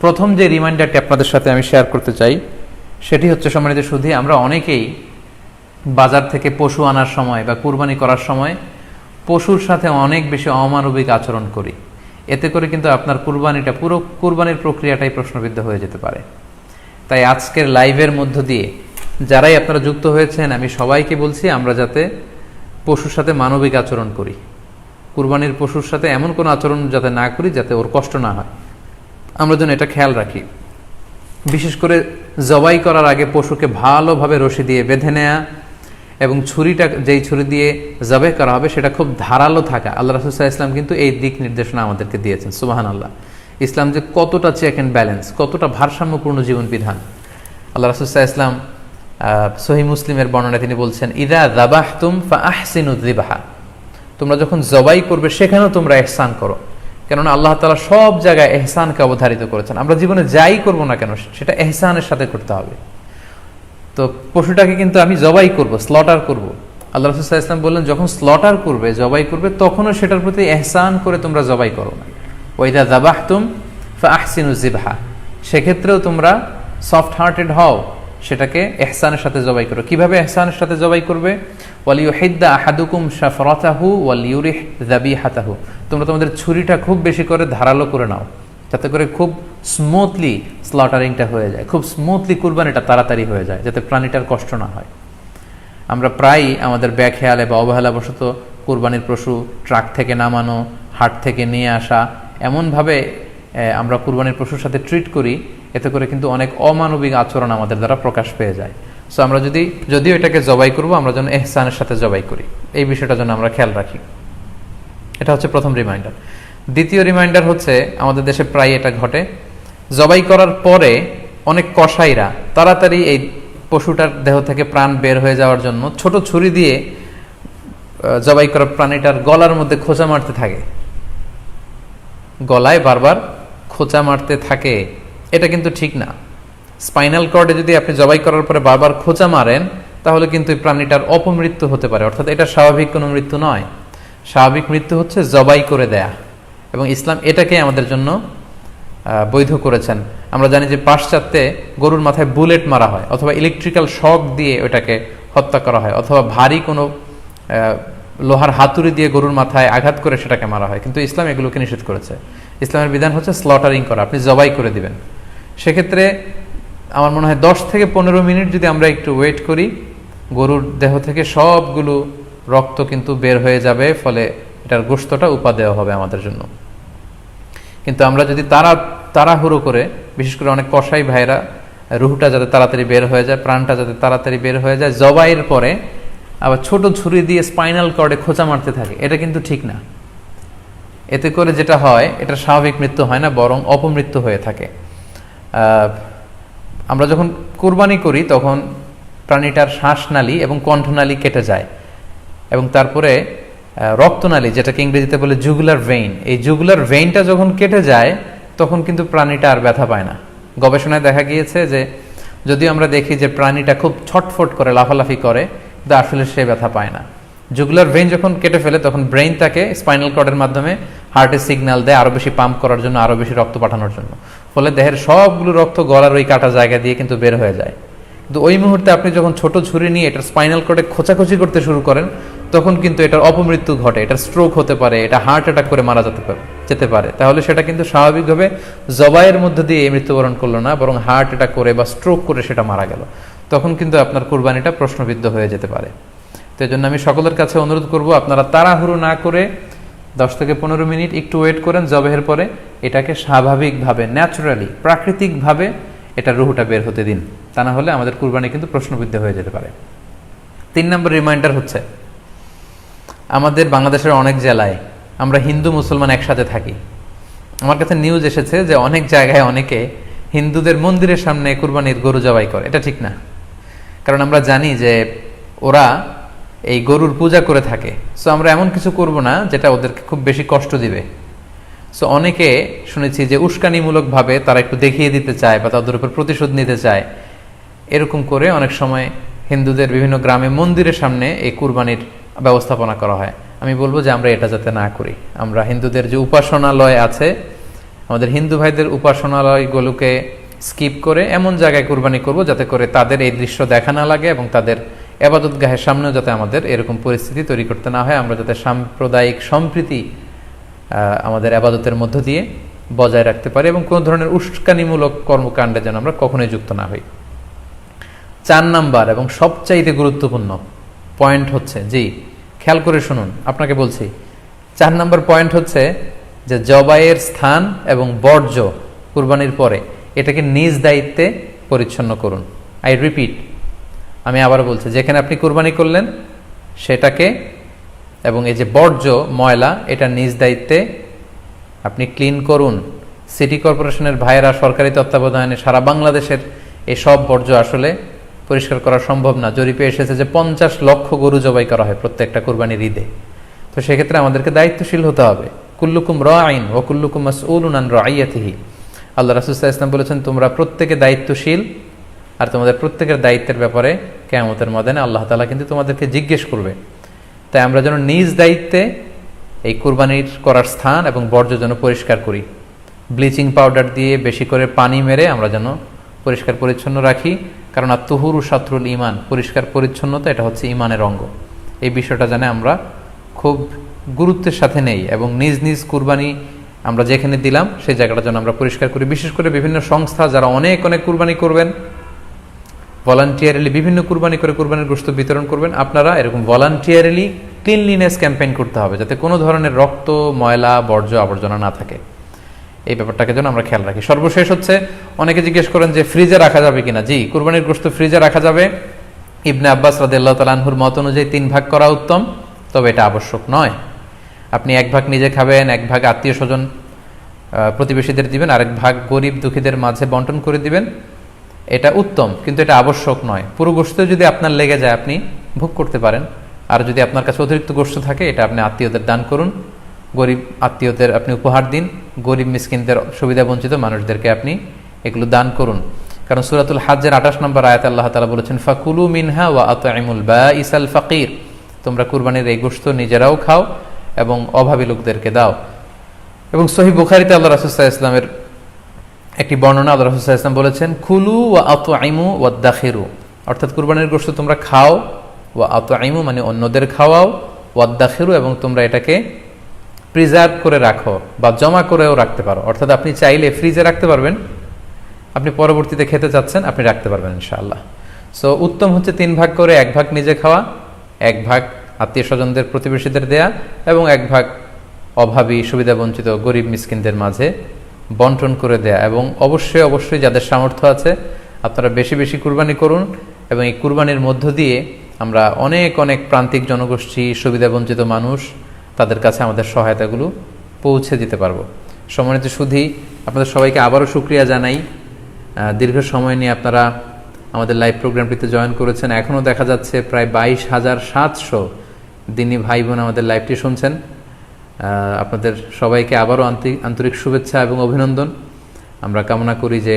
প্রথম যে রিমাইন্ডারটি আপনাদের সাথে আমি শেয়ার করতে চাই, সেটি হচ্ছে সম্মানিত শুধু আমরা অনেকেই বাজার থেকে পশু আনার সময় বা কুরবানি করার সময় পশুর সাথে অনেক বেশি অমানবিক আচরণ করি। এতে করে কিন্তু আপনার কুরবানিটা পুরো কুরবানির প্রক্রিয়াটাই প্রশ্নবিদ্ধ হয়ে যেতে পারে। তাই আজকের লাইভের মধ্য দিয়ে যারাই আপনারা যুক্ত হয়েছেন, আমি সবাইকে বলছি আমরা যাতে পশুর সাথে মানবিক আচরণ করি। কুরবানির পশুর সাথে এমন কোনো আচরণ যাতে না করি যাতে ওর কষ্ট না হয়। আমরা যেন এটা খেয়াল রাখি। বিশেষ করে জবাই করার আগে পশুকে ভালোভাবে রশি দিয়ে বেঁধে নেয়া এবং ছুরিটা, যেই ছুরি দিয়ে জবাই করা হবে, সেটা খুব ধারালো থাকা। আল্লাহ রাসুসাহ ইসলাম কিন্তু এই দিক নির্দেশনা আমাদেরকে দিয়েছেন। সুবাহান আল্লাহ ইসলাম যে কতটা চেক অ্যান্ড ব্যালেন্স কতটা ভারসাম্যপূর্ণ জীবন বিধান আল্লাহ রাসুসাহ ইসলাম সহি মুসলিমের বর্ণনা তিনি বলছেন, ইদা দাবাহ তুম ফা তোমরা যখন জবাই করবে, সেখানেও তোমরা এহসান করো। কেননা আল্লাহ তালা সব জায়গায় এহসানকে অবধারিত করেছেন। আমরা জীবনে যাই করব না কেন, সেটা এহসানের সাথে করতে হবে। তো পশুটাকে কিন্তু আমি জবাই করব স্লটার করব। আল্লাহ রসুল্লাহ ইসলাম বললেন, যখন স্লটার করবে, জবাই করবে, তখনও সেটার প্রতি এহসান করে তোমরা জবাই করো না। ওইদা দাবাহ তুম উজিবাহা সেক্ষেত্রেও তোমরা সফট হার্টেড হও। সেটাকে এহসানের সাথে জবাই করো। কীভাবে এহসানের সাথে জবাই করবে? ওয়ালিউ হিদ্দা আহাদুকুম শাফরাতাহু ওয়ালিউরিহ দাবি হাতাহু তোমরা তোমাদের ছুরিটা খুব বেশি করে ধারালো করে নাও, যাতে করে খুব স্মুথলি স্লটারিংটা হয়ে যায়। খুব স্মুথলি কুরবানিটা তাড়াতাড়ি হয়ে যায়, যাতে প্রাণীটার কষ্ট না হয়। আমরা প্রায়ই আমাদের ব্যাখেয়ালে বা অবহেলাবশত কুরবানির পশু ট্রাক থেকে নামানো, হাট থেকে নিয়ে আসা, এমনভাবে আমরা কুরবানির পশুর সাথে ট্রিট করি, এতে করে কিন্তু অনেক অমানবিক আচরণ আমাদের দ্বারা প্রকাশ পেয়ে যায়। সো আমরা যদি, যদিও এটাকে জবাই করব, আমরা যেন এহসানের সাথে জবাই করি। এই বিষয়টা যেন আমরা খেয়াল রাখি। এটা হচ্ছে প্রথম রিমাইন্ডার দ্বিতীয় রিমাইন্ডার হচ্ছে, আমাদের দেশে প্রায় এটা ঘটে। জবাই করার পরে অনেক কসাইরা তাড়াতাড়ি এই পশুটার দেহ থেকে প্রাণ বের হয়ে যাওয়ার জন্য ছোট ছুরি দিয়ে জবাই করা প্রাণীটার গলার মধ্যে খোঁচা মারতে থাকে। গলায় বারবার খোঁচা মারতে থাকে, এটা কিন্তু ঠিক না। স্পাইনাল কর্ডে যদি আপনি জবাই করার পরে বারবার খোঁচা মারেন, তাহলে কিন্তু প্রাণীটার অপমৃত্যু হতে পারে, অর্থাৎ এটা স্বাভাবিক কোনো মৃত্যু নয়। স্বাভাবিক মৃত্যু হচ্ছে জবাই করে দেয়া। এবং ইসলাম এটাকে আমাদের জন্য বৈধ করেছেন। আমরা জানি যে পাশ্চাত্যে গরুর মাথায় বুলেট মারা হয়, অথবা ইলেকট্রিক্যাল শক দিয়ে ওটাকে হত্যা করা হয়, অথবা ভারী কোনো লোহার হাতুড়ি দিয়ে গরুর মাথায় আঘাত করে সেটাকে মারা হয়। কিন্তু ইসলাম এগুলোকে নিষেধ করেছে। ইসলামের বিধান হচ্ছে স্লটারিং করা, আপনি জবাই করে দিবেন। সেক্ষেত্রে আমার মনে হয় দশ থেকে পনেরো মিনিট যদি আমরা একটু ওয়েট করি, গরুর দেহ থেকে সবগুলো রক্ত কিন্তু বের হয়ে যাবে, ফলে এটার গোস্তটা উপা দেওয়া হবে আমাদের জন্য। কিন্তু আমরা যদি তারা, তাড়াহুড়ো করে, বিশেষ করে অনেক কষাই ভাইরা, রুহটা যাতে তাড়াতাড়ি বের হয়ে যায়, প্রাণটা যাতে তাড়াতাড়ি বের হয়ে যায়, জবাইয়ের পরে আবার ছোট ছুরি দিয়ে স্পাইনাল কর্ডে খোঁচা মারতে থাকে, এটা কিন্তু ঠিক না। এতে করে যেটা হয়, এটা স্বাভাবিক মৃত্যু হয় না, বরং অপমৃত্যু হয়ে থাকে। আমরা যখন কোরবানি করি, তখন প্রাণীটার শ্বাসনালী এবং কণ্ঠনালী কেটে যায়। এবং তারপরে রক্তনালী, যেটাকে ইংরেজিতে বলে জুগুলার ভেইন এই জুগুলার ভেইনটা যখন কেটে যায়, তখন কিন্তু প্রাণীটা আর ব্যথা পায় না। গবেষণায় দেখা গিয়েছে যে, যদিও আমরা দেখি যে প্রাণীটা খুব ছটফট করে, লাফালাফি করে, কিন্তু আসলে সে ব্যথা পায় না। জুগুলার ভেইন যখন কেটে ফেলে, তখন ব্রেইন তাকে স্পাইনাল কর্ডের মাধ্যমে হার্টের সিগন্যাল দেয় আরও বেশি পাম্প করার জন্য আরও বেশি রক্ত পাঠানোর জন্য। ফলে দেহের সবগুলো রক্ত গলার ওই কাটা জায়গা দিয়ে কিন্তু বের হয়ে যায়। কিন্তু ওই মুহূর্তে আপনি যখন ছোট ছুরি নিয়ে এটার স্পাইনাল কর্ডে খোঁচাখুচি করতে শুরু করেন, তখন কিন্তু এটার অপমৃত্যু ঘটে এটা স্ট্রোক হতে পারে, এটা হার্ট অ্যাটাক করে মারা যেতে পারে যেতে পারে। তাহলে সেটা কিন্তু স্বাভাবিকভাবে জবাইয়ের মধ্যে দিয়ে মৃত্যুবরণ করল না, বরং হার্ট অ্যাটাক করে বা স্ট্রোক করে সেটা মারা গেল। তখন কিন্তু আপনার কোরবানিটা প্রশ্নবিদ্ধ হয়ে যেতে পারে। তো এই জন্য আমি সকলের কাছে অনুরোধ করব, আপনারা তাড়াহুড়ো না করে দশ থেকে পনেরো মিনিট একটু ওয়েট করেন জবেহের পরে এটাকে স্বাভাবিকভাবে ন্যাচারালি প্রাকৃতিকভাবে এটা রুহুটা বের হতে দিন। তা না হলে আমাদের কুরবানি কিন্তু প্রশ্নবিদ্ধ হয়ে যেতে পারে। তিন নম্বর রিমাইন্ডার হচ্ছে, আমাদের বাংলাদেশের অনেক জেলায় আমরা হিন্দু মুসলমান একসাথে থাকি। আমার কাছে নিউজ এসেছে যে অনেক জায়গায় অনেকে হিন্দুদের মন্দিরের সামনে কুরবানির গরু জবাই করে। এটা ঠিক না। কারণ আমরা জানি যে ওরা এই গরুর পূজা করে থাকে। সো আমরা এমন কিছু করব না যেটা ওদেরকে খুব বেশি কষ্ট দিবে। সো অনেকে শুনেছি যে উস্কানিমূলকভাবে তারা একটু দেখিয়ে দিতে চায় বা তাদের উপর প্রতিশোধ নিতে চায়। এরকম করে অনেক সময় হিন্দুদের বিভিন্ন গ্রামে মন্দিরের সামনে এই কুরবানির ব্যবস্থাপনা করা হয়। আমি বলব যে আমরা এটা যাতে না করি। আমরা হিন্দুদের যে উপাসনালয় আছে, আমাদের হিন্দু ভাইদের উপাসনালয়গুলোকে স্কিপ করে এমন জায়গায় কুরবানি করব যাতে করে তাদের এই দৃশ্য দেখা না লাগে এবং তাদের এবাদত গাহের সামনেও যাতে আমাদের এরকম পরিস্থিতি তৈরি করতে না হয়, আমরা যাতে সাম্প্রদায়িক সম্প্রীতি আমাদের আবাদতের মধ্য দিয়ে বজায় রাখতে পারি এবং কোনো ধরনের উস্কানিমূলক কর্মকাণ্ডে যেন আমরা কখনোই যুক্ত না হই। চার নাম্বার এবং সবচাইতে গুরুত্বপূর্ণ পয়েন্ট হচ্ছে, জি, খেয়াল করে শুনুন, আপনাকে বলছি, চার নাম্বার পয়েন্ট হচ্ছে যে জবাইয়ের স্থান এবং বর্জ্য কুরবানির পরে এটাকে নিজ দায়িত্বে পরিচ্ছন্ন করুন। আই রিপিট আমি আবার বলছি, যেখানে আপনি কুরবানি করলেন, সেটাকে এবং এই যে বর্জ্য, ময়লা, এটা নিজ দায়িত্বে আপনি ক্লিন করুন। সিটি কর্পোরেশনের ভাইয়েরা সরকারি তত্ত্বাবধানে সারা বাংলাদেশের এই সব বর্জ্য আসলে পরিষ্কার করা সম্ভব না। জরিপে এসেছে যে পঞ্চাশ লক্ষ গরু জবাই করা হয় প্রত্যেকটা কোরবানির ঈদে। তো সেক্ষেত্রে আমাদেরকে দায়িত্বশীল হতে হবে। কুল্লুকুম র আইন ও কুল্লুকুম মাসউলুন আন রাইয়াতিহি। আল্লাহ রাসুল্লাহ ইসলাম বলেছেন, তোমরা প্রত্যেকে দায়িত্বশীল আর তোমাদের প্রত্যেকের দায়িত্বের ব্যাপারে কেয়ামতের ময়দানে আল্লাহ তাআলা কিন্তু তোমাদেরকে জিজ্ঞেস করবে। তাই আমরা যেন নিজ দায়িত্বে এই কুরবানির করার স্থান এবং বর্জ্য যেন পরিষ্কার করি। ব্লিচিং পাউডার দিয়ে বেশি করে পানি মেরে আমরা যেন পরিষ্কার পরিচ্ছন্ন রাখি। কারণ আত্মহুরু শাত্রুল ইমান পরিষ্কার পরিচ্ছন্নতা এটা হচ্ছে ইমানের অঙ্গ। এই বিষয়টা জানে আমরা খুব গুরুত্বের সাথে নেই এবং নিজ নিজ কুরবানি আমরা যেখানে দিলাম, সেই জায়গাটা যেন আমরা পরিষ্কার করি। বিশেষ করে বিভিন্ন সংস্থা যারা অনেক অনেক কুরবানি করবেন ভলান্টিয়ারিলি বিভিন্ন কুরবানি করে কুরবানির গোস্ত বিতরণ করবেন। আপনারা এরকম ভলান্টিয়ারিলি ক্লিনলিনেস ক্যাম্পেইন করতে হবে, যাতে কোনো ধরনের রক্ত, ময়লা, বর্জ্য, আবর্জনা না থাকে। এই ব্যাপারটাকে যেন আমরা খেয়াল রাখি। সর্বশেষ হচ্ছে, অনেকে জিজ্ঞেস করেন যে ফ্রিজে রাখা যাবে কিনা। জি, কুরবানির গোস্ত ফ্রিজে রাখা যাবে। ইবনে আব্বাস রাদিয়াল্লাহু তাআলা আনহুর মত অনুযায়ী তিন ভাগ করা উত্তম, তবে এটা আবশ্যক নয়। আপনি এক ভাগ নিজে খাবেন, এক ভাগ আত্মীয় স্বজন প্রতিবেশীদের দিবেন, আরেক ভাগ গরিব দুঃখীদের মাঝে বন্টন করে দিবেন। এটা উত্তম, কিন্তু এটা আবশ্যক নয়। পুরো গোস্ত যদি আপনার লেগে যায়, আপনি ভোগ করতে পারেন। আর যদি আপনার কাছে অতিরিক্ত গোস্ত থাকে, এটা আপনি আত্মীয়দের দান করুন। গরিব আত্মীয়দের আপনি উপহার দিন। গরিব মিসকিনদের সুবিধা বঞ্চিত মানুষদেরকে আপনি এগুলো দান করুন। কারণ সুরাতুল হাজ্জের আঠাশ নম্বর আয়াত আল্লাহ তালা বলেছেন, ফাকুলু মিনহা ওয়া আতআইমুল বা ইসাল ফাকির। তোমরা কুরবানির এই গোস্ত নিজেরাও খাও এবং অভাবী লোকদেরকে দাও। এবং সহি বুখারিতে আল্লাহ রাসুল্লাহ ইসলামের একটি বর্ণনা আল্লাহ রাসুল্লাহ ইসলাম বলেছেন খুলু ওয়া আত আইমু ওয়া অর্থাৎ কুরবানির গোস্ত তোমরা খাও, ওয়া আত আইমু মানে অন্যদের খাওয়াও, ওয়া দাখিরু এবং তোমরা এটাকে প্রিজার্ভ করে রাখো বা জমা করেও রাখতে পারো। অর্থাৎ আপনি চাইলে ফ্রিজে রাখতে পারবেন, আপনি পরবর্তীতে খেতে চাচ্ছেন, আপনি রাখতে পারবেন ইনশাআল্লাহ। সো উত্তম হচ্ছে তিন ভাগ করে, এক ভাগ নিজে খাওয়া, এক ভাগ আত্মীয় স্বজনদের প্রতিবেশীদের দেয়া এবং এক ভাগ অভাবী, সুবিধাবঞ্চিত, গরিব, মিসকিনদের মাঝে বন্টন করে দেয়া এবং অবশ্যই অবশ্যই যাদের সামর্থ্য আছে, আপনারা বেশি বেশি কুরবানি করুন এবং এই কুরবানির মধ্য দিয়ে আমরা অনেক অনেক প্রান্তিক জনগোষ্ঠী, সুবিধাবঞ্চিত মানুষ তাদের কাছে আমাদের সহায়তাগুলো পৌঁছে দিতে পারব। সম্মানিত সুধী, আপনাদের সবাইকে আবারও সুক্রিয়া জানাই। দীর্ঘ সময় নিয়ে আপনারা আমাদের লাইভ প্রোগ্রামটিতে জয়েন করেছেন। এখনও দেখা যাচ্ছে প্রায় বাইশ হাজার সাতশো দিনী ভাই বোন আমাদের লাইভটি শুনছেন। আপনাদের সবাইকে আবারও আন্তরিক শুভেচ্ছা এবং অভিনন্দন। আমরা কামনা করি যে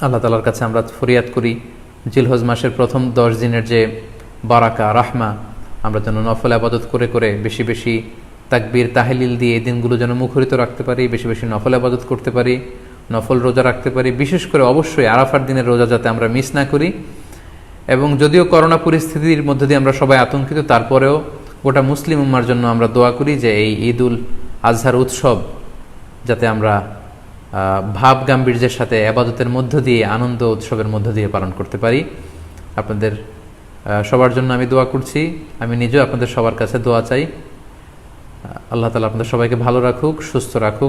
আল্লাহ তালার কাছে আমরা ফরিয়াদ করি, জিলহজ মাসের প্রথম দশ দিনের যে বারাকা, রাহমা, আমরা যেন নফল আবাদত করে করে বেশি বেশি তাকবির, তাহলিল দিয়ে এই দিনগুলো যেন মুখরিত রাখতে পারি, বেশি বেশি নফল আবাদত করতে পারি, নফল রোজা রাখতে পারি, বিশেষ করে অবশ্যই আরাফার দিনের রোজা যাতে আমরা মিস না করি। এবং যদিও করোনা পরিস্থিতির মধ্যে দিয়ে আমরা সবাই আতঙ্কিত, তারপরেও গোটা মুসলিম উম্মার জন্য আমরা দোয়া করি যে এই ঈদ উল আজহার উৎসব যাতে আমরা ভাব গাম্ভীর্যের সাথে, আবাদতের মধ্য দিয়ে, আনন্দ উৎসবের মধ্য দিয়ে পালন করতে পারি। আপনাদের সবার জন্য আমি দোয়া করছি। আমি নিজেও আপনাদের সবার কাছে দোয়া চাই। আল্লাহ তালা আপনাদের সবাইকে ভালো রাখুক, সুস্থ রাখুক।